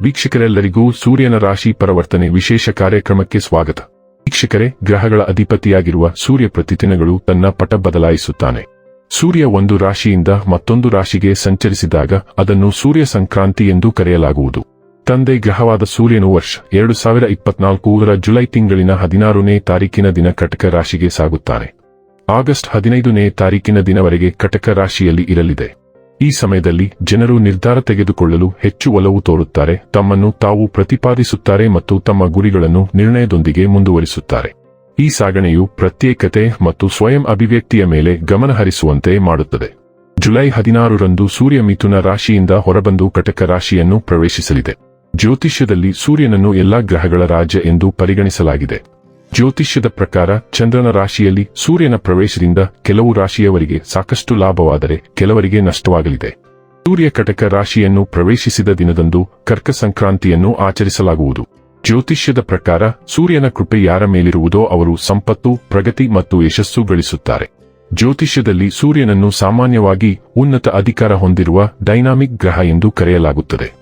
ವೀಕ್ಷಕರೆಲ್ಲರಿಗೂ ಸೂರ್ಯನ ರಾಶಿ ಪರಿವರ್ತನೆ ವಿಶೇಷ ಕಾರ್ಯಕ್ರಮಕ್ಕೆ ಸ್ವಾಗತ. ವೀಕ್ಷಕರೇ, ಗ್ರಹಗಳ ಅಧಿಪತಿಯಾಗಿರುವ ಸೂರ್ಯ ಪ್ರತಿದಿನಗಳು ತನ್ನ ಪಟ ಬದಲಾಯಿಸುತ್ತಾನೆ. ಸೂರ್ಯ ಒಂದು ರಾಶಿಯಿಂದ ಮತ್ತೊಂದು ರಾಶಿಗೆ ಸಂಚರಿಸಿದಾಗ ಅದನ್ನು ಸೂರ್ಯ ಸಂಕ್ರಾಂತಿ ಎಂದು ಕರೆಯಲಾಗುವುದು. ತಂದೆ ಗ್ರಹವಾದ ಸೂರ್ಯನು ವರ್ಷ ಎರಡು ಸಾವಿರ ಇಪ್ಪತ್ನಾಲ್ಕೂರ ಜುಲೈ ತಿಂಗಳಿನ ಹದಿನಾರನೇ ತಾರೀಕಿನ ದಿನ ಕಟಕ ರಾಶಿಗೆ ಸಾಗುತ್ತಾನೆ. ಆಗಸ್ಟ್ ಹದಿನೈದನೇ ತಾರೀಕಿನ ದಿನವರೆಗೆ ಕಟಕ ರಾಶಿಯಲ್ಲಿ ಇರಲಿದೆ. ಈ ಸಮಯದಲ್ಲಿ ಜನರು ನಿರ್ಧಾರ ತೆಗೆದುಕೊಳ್ಳಲು ಹೆಚ್ಚು ಒಲವು ತೋರುತ್ತಾರೆ, ತಮ್ಮನ್ನು ತಾವು ಪ್ರತಿಪಾದಿಸುತ್ತಾರೆ ಮತ್ತು ತಮ್ಮ ಗುರಿಗಳನ್ನು ನಿರ್ಣಯದೊಂದಿಗೆ ಮುಂದುವರಿಸುತ್ತಾರೆ. ಈ ಸಾಗಣೆಯು ಪ್ರತ್ಯೇಕತೆ ಮತ್ತು ಸ್ವಯಂ ಅಭಿವ್ಯಕ್ತಿಯ ಮೇಲೆ ಗಮನ ಹರಿಸುವಂತೆ ಮಾಡುತ್ತದೆ. ಜುಲೈ ಹದಿನಾರರಂದು ಸೂರ್ಯ ಮಿಥುನ ರಾಶಿಯಿಂದ ಹೊರಬಂದು ಕಟಕ ರಾಶಿಯನ್ನು ಪ್ರವೇಶಿಸಲಿದೆ. ಜ್ಯೋತಿಷ್ಯದಲ್ಲಿ ಸೂರ್ಯನನ್ನು ಎಲ್ಲಾ ಗ್ರಹಗಳ ರಾಜ್ಯ ಎಂದು ಪರಿಗಣಿಸಲಾಗಿದೆ. ಜ್ಯೋತಿಷ್ಯದ ಪ್ರಕಾರ ಚಂದ್ರನ ರಾಶಿಯಲ್ಲಿ ಸೂರ್ಯನ ಪ್ರವೇಶದಿಂದ ಕೆಲವು ರಾಶಿಯವರಿಗೆ ಸಾಕಷ್ಟು ಲಾಭವಾದರೆ ಕೆಲವರಿಗೆ ನಷ್ಟವಾಗಲಿದೆ. ಸೂರ್ಯ ಕಟಕ ರಾಶಿಯನ್ನು ಪ್ರವೇಶಿಸಿದ ದಿನದಂದು ಕರ್ಕ ಸಂಕ್ರಾಂತಿಯನ್ನು ಆಚರಿಸಲಾಗುವುದು. ಜ್ಯೋತಿಷ್ಯದ ಪ್ರಕಾರ ಸೂರ್ಯನ ಕೃಪೆ ಯಾರ ಮೇಲಿರುವುದೋ ಅವರು ಸಂಪತ್ತು, ಪ್ರಗತಿ ಮತ್ತು ಯಶಸ್ಸು ಗಳಿಸುತ್ತಾರೆ. ಜ್ಯೋತಿಷ್ಯದಲ್ಲಿ ಸೂರ್ಯನನ್ನು ಸಾಮಾನ್ಯವಾಗಿ ಉನ್ನತ ಅಧಿಕಾರ ಹೊಂದಿರುವ ಡೈನಾಮಿಕ್ ಗ್ರಹ ಎಂದು ಕರೆಯಲಾಗುತ್ತದೆ.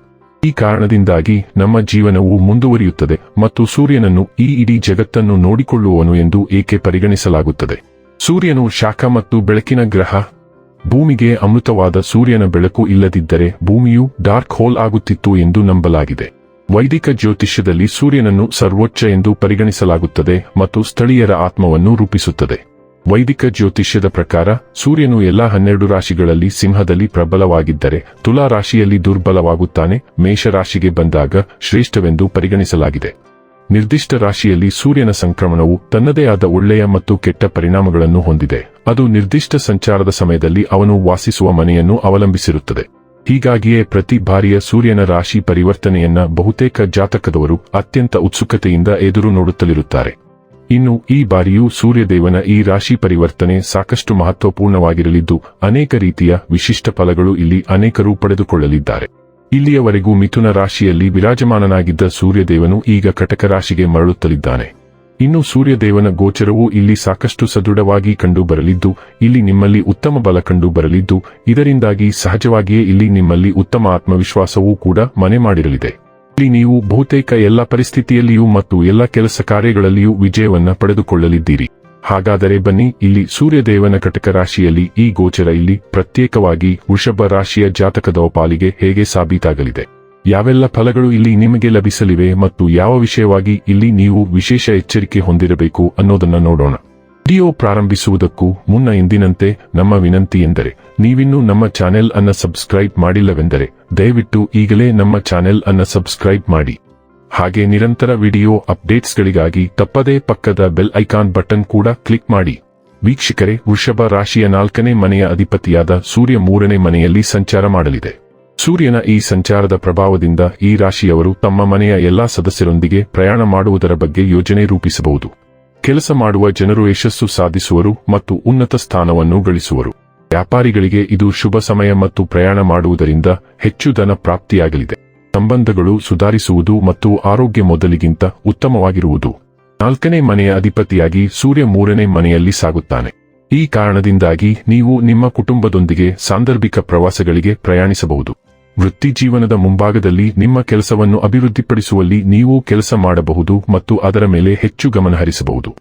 ಈ ಕಾರಣದಿಂದಾಗಿ ನಮ್ಮ ಜೀವನವು ಮುಂದುವರಿಯುತ್ತದೆ ಮತ್ತು ಸೂರ್ಯನನ್ನು ಈ ಇಡೀ ಜಗತ್ತನ್ನು ನೋಡಿಕೊಳ್ಳುವನು ಎಂದು ಏಕೆ ಪರಿಗಣಿಸಲಾಗುತ್ತದೆ? ಸೂರ್ಯನು ಶಾಖ ಮತ್ತು ಬೆಳಕಿನ ಗ್ರಹ. ಭೂಮಿಗೆ ಅಮೃತವಾದ ಸೂರ್ಯನ ಬೆಳಕು ಇಲ್ಲದಿದ್ದರೆ ಭೂಮಿಯು ಡಾರ್ಕ್ ಹೋಲ್ ಆಗುತ್ತಿತ್ತು ಎಂದು ನಂಬಲಾಗಿದೆ. ವೈದಿಕ ಜ್ಯೋತಿಷ್ಯದಲ್ಲಿ ಸೂರ್ಯನನ್ನು ಸರ್ವೋಚ್ಚ ಎಂದು ಪರಿಗಣಿಸಲಾಗುತ್ತದೆ ಮತ್ತು ಸ್ಥಳೀಯರ ಆತ್ಮವನ್ನು ರೂಪಿಸುತ್ತದೆ. ವೈದಿಕ ಜ್ಯೋತಿಷ್ಯದ ಪ್ರಕಾರ, ಸೂರ್ಯನು ಎಲ್ಲಾ ಹನ್ನೆರಡು ರಾಶಿಗಳಲ್ಲಿ ಸಿಂಹದಲ್ಲಿ ಪ್ರಬಲವಾಗಿದ್ದರೆ ತುಲಾ ರಾಶಿಯಲ್ಲಿ ದುರ್ಬಲವಾಗುತ್ತಾನೆ, ಮೇಷರಾಶಿಗೆ ಬಂದಾಗ ಶ್ರೇಷ್ಠವೆಂದು ಪರಿಗಣಿಸಲಾಗಿದೆ. ನಿರ್ದಿಷ್ಟ ರಾಶಿಯಲ್ಲಿ ಸೂರ್ಯನ ಸಂಕ್ರಮಣವು ತನ್ನದೇ ಆದ ಒಳ್ಳೆಯ ಮತ್ತು ಕೆಟ್ಟ ಪರಿಣಾಮಗಳನ್ನು ಹೊಂದಿದೆ. ಅದು ನಿರ್ದಿಷ್ಟ ಸಂಚಾರದ ಸಮಯದಲ್ಲಿ ಅವನು ವಾಸಿಸುವ ಮನೆಯನ್ನು ಅವಲಂಬಿಸಿರುತ್ತದೆ. ಹೀಗಾಗಿಯೇ ಪ್ರತಿ ಬಾರಿಯ ಸೂರ್ಯನ ರಾಶಿ ಪರಿವರ್ತನೆಯನ್ನ ಬಹುತೇಕ ಜಾತಕದವರು ಅತ್ಯಂತ ಉತ್ಸುಕತೆಯಿಂದ ಎದುರು ನೋಡುತ್ತಲಿರುತ್ತಾರೆ. ಇನ್ನು ಈ ಬಾರಿಯೂ ಸೂರ್ಯದೇವನ ಈ ರಾಶಿ ಪರಿವರ್ತನೆ ಸಾಕಷ್ಟು ಮಹತ್ವಪೂರ್ಣವಾಗಿರಲಿದ್ದು, ಅನೇಕ ರೀತಿಯ ವಿಶಿಷ್ಟ ಫಲಗಳು ಇಲ್ಲಿ ಅನೇಕರು ಪಡೆದುಕೊಳ್ಳಲಿದ್ದಾರೆ. ಇಲ್ಲಿಯವರೆಗೂ ಮಿಥುನ ರಾಶಿಯಲ್ಲಿ ವಿರಾಜಮಾನನಾಗಿದ್ದ ಸೂರ್ಯದೇವನು ಈಗ ಕಟಕ ರಾಶಿಗೆ ಮರಳುತ್ತಲಿದ್ದಾನೆ. ಇನ್ನು ಸೂರ್ಯದೇವನ ಗೋಚರವು ಇಲ್ಲಿ ಸಾಕಷ್ಟು ಸದೃಢವಾಗಿ ಕಂಡು ಬರಲಿದ್ದು ಇಲ್ಲಿ ನಿಮ್ಮಲ್ಲಿ ಉತ್ತಮ ಬಲ ಕಂಡು ಬರಲಿದ್ದು ಇದರಿಂದಾಗಿ ಸಹಜವಾಗಿಯೇ ಇಲ್ಲಿ ನಿಮ್ಮಲ್ಲಿ ಉತ್ತಮ ಆತ್ಮವಿಶ್ವಾಸವೂ ಕೂಡ ಮನೆ ಮಾಡಿರಲಿದೆ. ನೀವು ಬಹುತೇಕ ಎಲ್ಲ ಪರಿಸ್ಥಿತಿಯಲ್ಲಿಯೂ ಮತ್ತು ಎಲ್ಲ ಕೆಲಸ ಕಾರ್ಯಗಳಲ್ಲಿಯೂ ವಿಜಯವನ್ನ ಪಡೆದುಕೊಳ್ಳಲಿದ್ದೀರಿ. ಹಾಗಾದರೆ ಬನ್ನಿ, ಇಲ್ಲಿ ಸೂರ್ಯದೇವನ ಕಟಕ ರಾಶಿಯಲ್ಲಿ ಈ ಗೋಚರ ಇಲ್ಲಿ ಪ್ರತ್ಯೇಕವಾಗಿ ವೃಷಭ ರಾಶಿಯ ಜಾತಕದ ಪಾಲಿಗೆ ಹೇಗೆ ಸಾಬೀತಾಗಲಿದೆ? ಯಾವೆಲ್ಲ ಫಲಗಳು ಇಲ್ಲಿ ನಿಮಗೆ ಲಭಿಸಲಿವೆ ಮತ್ತು ಯಾವ ವಿಷಯವಾಗಿ ಇಲ್ಲಿ ನೀವು ವಿಶೇಷ ಎಚ್ಚರಿಕೆ ಹೊಂದಿರಬೇಕು ಅನ್ನೋದನ್ನ ನೋಡೋಣ. ವಿಡಿಯೋ ಪ್ರಾರಂಭಿಸುವುದಕ್ಕೂ ಮುನ್ನ ಎಂದಿನಂತೆ ನಮ್ಮ ವಿನಂತಿ ಎಂದರೆ ನೀವಿನ್ನೂ ನಮ್ಮ ಚಾನೆಲ್ ಅನ್ನ ಸಬ್ಸ್ಕ್ರೈಬ್ ಮಾಡಿಲ್ಲವೆಂದರೆ ದಯವಿಟ್ಟು ಈಗಲೇ ನಮ್ಮ ಚಾನೆಲ್ ಅನ್ನ ಸಬ್ಸ್ಕ್ರೈಬ್ ಮಾಡಿ. ಹಾಗೆ ನಿರಂತರ ವಿಡಿಯೋ ಅಪ್ಡೇಟ್ಸ್ಗಳಿಗಾಗಿ ತಪ್ಪದೇ ಪಕ್ಕದ ಬೆಲ್ ಐಕಾನ್ ಬಟನ್ ಕೂಡ ಕ್ಲಿಕ್ ಮಾಡಿ. ವೀಕ್ಷಕರೇ, ವೃಷಭ ರಾಶಿಯ ನಾಲ್ಕನೇ ಮನೆಯ ಅಧಿಪತಿಯಾದ ಸೂರ್ಯ ಮೂರನೇ ಮನೆಯಲ್ಲಿ ಸಂಚಾರ ಮಾಡಲಿದೆ. ಸೂರ್ಯನ ಈ ಸಂಚಾರದ ಪ್ರಭಾವದಿಂದ ಈ ರಾಶಿಯವರು ತಮ್ಮ ಮನೆಯ ಎಲ್ಲಾ ಸದಸ್ಯರೊಂದಿಗೆ ಪ್ರಯಾಣ ಮಾಡುವುದರ ಬಗ್ಗೆ ಯೋಜನೆ ರೂಪಿಸಬಹುದು. ಕೆಲಸ ಮಾಡುವ ಜನರು ಯಶಸ್ಸು ಸಾಧಿಸುವರು ಮತ್ತು ಉನ್ನತ ಸ್ಥಾನವನ್ನು ಗಳಿಸುವರು. ವ್ಯಾಪಾರಿಗಳಿಗೆ ಇದು ಶುಭ ಸಮಯ ಮತ್ತು ಪ್ರಯಾಣ ಮಾಡುವುದರಿಂದ ಹೆಚ್ಚು ಧನ ಪ್ರಾಪ್ತಿಯಾಗಲಿದೆ. ಸಂಬಂಧಗಳು ಸುಧಾರಿಸುವುದು ಮತ್ತು ಆರೋಗ್ಯ ಮೊದಲಿಗಿಂತ ಉತ್ತಮವಾಗಿರುವುದು. ನಾಲ್ಕನೇ ಮನೆಯ ಅಧಿಪತಿಯಾಗಿ ಸೂರ್ಯ ಮೂರನೇ ಮನೆಯಲ್ಲಿ ಸಾಗುತ್ತಾನೆ. ಈ ಕಾರಣದಿಂದಾಗಿ ನೀವು ನಿಮ್ಮ ಕುಟುಂಬದೊಂದಿಗೆ ಸಾಂದರ್ಭಿಕ ಪ್ರವಾಸಗಳಿಗೆ ಪ್ರಯಾಣಿಸಬಹುದು. ವೃತ್ತಿ ಜೀವನದ ಮುಂಭಾಗದಲ್ಲಿ ನಿಮ್ಮ ಕೆಲಸವನ್ನು ಅಭಿವೃದ್ಧಿಪಡಿಸುವಲ್ಲಿ ನೀವು ಕೆಲಸ ಮಾಡಬಹುದು ಮತ್ತು ಅದರ ಮೇಲೆ ಹೆಚ್ಚು ಗಮನ ಹರಿಸಬಹುದು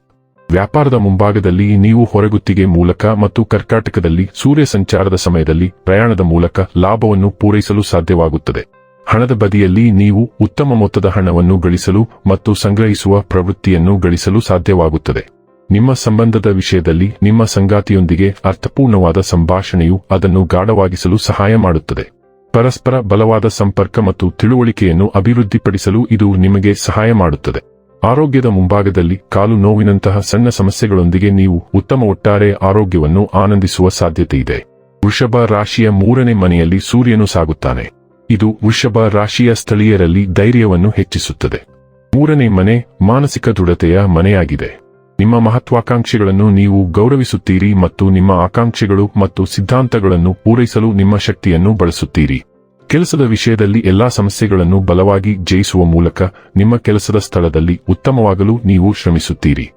ವ್ಯಾಪಾರದ ಮುಂಭಾಗದಲ್ಲಿ ನೀವು ಹೊರಗುತ್ತಿಗೆ ಮೂಲಕ ಮತ್ತು ಕರ್ಕಾಟಕದಲ್ಲಿ ಸೂರ್ಯ ಸಂಚಾರದ ಸಮಯದಲ್ಲಿ ಪ್ರಯಾಣದ ಮೂಲಕ ಲಾಭವನ್ನು ಪೂರೈಸಲು ಸಾಧ್ಯವಾಗುತ್ತದೆ. ಹಣದ ಬದಿಯಲ್ಲಿ ನೀವು ಉತ್ತಮ ಮೊತ್ತದ ಹಣವನ್ನು ಗಳಿಸಲು ಮತ್ತು ಸಂಗ್ರಹಿಸುವ ಪ್ರವೃತ್ತಿಯನ್ನು ಗಳಿಸಲು ಸಾಧ್ಯವಾಗುತ್ತದೆ. ನಿಮ್ಮ ಸಂಬಂಧದ ವಿಷಯದಲ್ಲಿ ನಿಮ್ಮ ಸಂಗಾತಿಯೊಂದಿಗೆ ಅರ್ಥಪೂರ್ಣವಾದ ಸಂಭಾಷಣೆಯು ಅದನ್ನು ಗಾಢವಾಗಿಸಲು ಸಹಾಯ ಮಾಡುತ್ತದೆ. ಪರಸ್ಪರ ಬಲವಾದ ಸಂಪರ್ಕ ಮತ್ತು ತಿಳುವಳಿಕೆಯನ್ನು ಅಭಿವೃದ್ಧಿಪಡಿಸಲು ಇದು ನಿಮಗೆ ಸಹಾಯ ಮಾಡುತ್ತದೆ. ಆರೋಗ್ಯದ ಮುಂಭಾಗದಲ್ಲಿ ಕಾಲು ನೋವಿನಂತಹ ಸಣ್ಣ ಸಮಸ್ಯೆಗಳೊಂದಿಗೆ ನೀವು ಉತ್ತಮ ಒಟ್ಟಾರೆ ಆರೋಗ್ಯವನ್ನು ಆನಂದಿಸುವ ಸಾಧ್ಯತೆಯಿದೆ. ವೃಷಭ ರಾಶಿಯ ಮೂರನೇ ಮನೆಯಲ್ಲಿ ಸೂರ್ಯನು ಸಾಗುತ್ತಾನೆ. ಇದು ವೃಷಭ ರಾಶಿಯ ಸ್ಥಳೀಯರಲ್ಲಿ ಧೈರ್ಯವನ್ನು ಹೆಚ್ಚಿಸುತ್ತದೆ. ಮೂರನೇ ಮನೆ ಮಾನಸಿಕ ದೃಢತೆಯ ಮನೆಯಾಗಿದೆ. ನಿಮ್ಮ ಮಹತ್ವಾಕಾಂಕ್ಷೆಗಳನ್ನು ನೀವು ಗೌರವಿಸುತ್ತೀರಿ ಮತ್ತು ನಿಮ್ಮ ಆಕಾಂಕ್ಷೆಗಳು ಮತ್ತು ಸಿದ್ಧಾಂತಗಳನ್ನು ಪೂರೈಸಲು ನಿಮ್ಮ ಶಕ್ತಿಯನ್ನು ಬಳಸುತ್ತೀರಿ. ಕೆಲಸದ ವಿಷಯದಲ್ಲಿ ಎಲ್ಲಾ ಸಮಸ್ಯೆಗಳನ್ನು ಬಲವಾಗಿ ಜಯಿಸುವ ಮೂಲಕ ನಿಮ್ಮ ಕೆಲಸದ ಸ್ಥಳದಲ್ಲಿ ಉತ್ತಮವಾಗಲು ನೀವು ಶ್ರಮಿಸುತ್ತೀರಿ.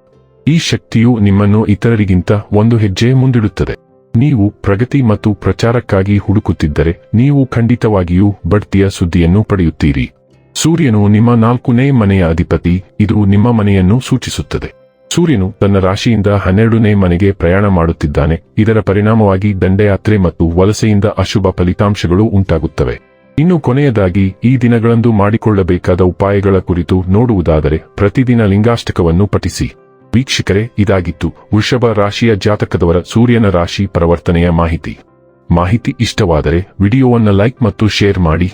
ಈ ಶಕ್ತಿಯು ನಿಮ್ಮನ್ನು ಇತರರಿಗಿಂತ ಒಂದು ಹೆಜ್ಜೆ ಮುಂದಿಡುತ್ತದೆ. ನೀವು ಪ್ರಗತಿ ಮತ್ತು ಪ್ರಚಾರಕ್ಕಾಗಿ ಹುಡುಕುತ್ತಿದ್ದರೆ ನೀವು ಖಂಡಿತವಾಗಿಯೂ ಬಡ್ತಿಯ ಸುದ್ದಿಯನ್ನು ಪಡೆಯುತ್ತೀರಿ. ಸೂರ್ಯನು ನಿಮ್ಮ ನಾಲ್ಕನೇ ಮನೆಯ ಅಧಿಪತಿ, ಇದು ನಿಮ್ಮ ಮನೆಯನ್ನು ಸೂಚಿಸುತ್ತದೆ. ಸೂರ್ಯನು ತನ್ನ ರಾಶಿಯಿಂದ ಹನ್ನೆರಡನೇ ಮನೆಗೆ ಪ್ರಯಾಣ ಮಾಡುತ್ತಿದ್ದಾನೆ. ಇದರ ಪರಿಣಾಮವಾಗಿ ದಂಡಯಾತ್ರೆ ಮತ್ತು ವಲಸೆಯಿಂದ ಅಶುಭ ಫಲಿತಾಂಶಗಳು ಉಂಟಾಗುತ್ತವೆ. ಇನ್ನು ಕೊನೆಯದಾಗಿ, ಈ ದಿನಗಳಂದು ಮಾಡಿಕೊಳ್ಳಬೇಕಾದ ಉಪಾಯಗಳ ಕುರಿತು ನೋಡುವುದಾದರೆ, ಪ್ರತಿದಿನ ಲಿಂಗಾಷ್ಟಕವನ್ನು ಪಠಿಸಿ. ವೀಕ್ಷಕರೇ, ಇದಾಗಿತ್ತು. ವೃಷಭ ರಾಶಿಯ ಜಾತಕದವರ ಸೂರ್ಯನ ರಾಶಿ ಪರಿವರ್ತನೆಯ ಮಾಹಿತಿ. ಮಾಹಿತಿ ಇಷ್ಟವಾದರೆ, ವಿಡಿಯೋವನ್ನು ಲೈಕ್ ಮತ್ತು ಶೇರ್ ಮಾಡಿ.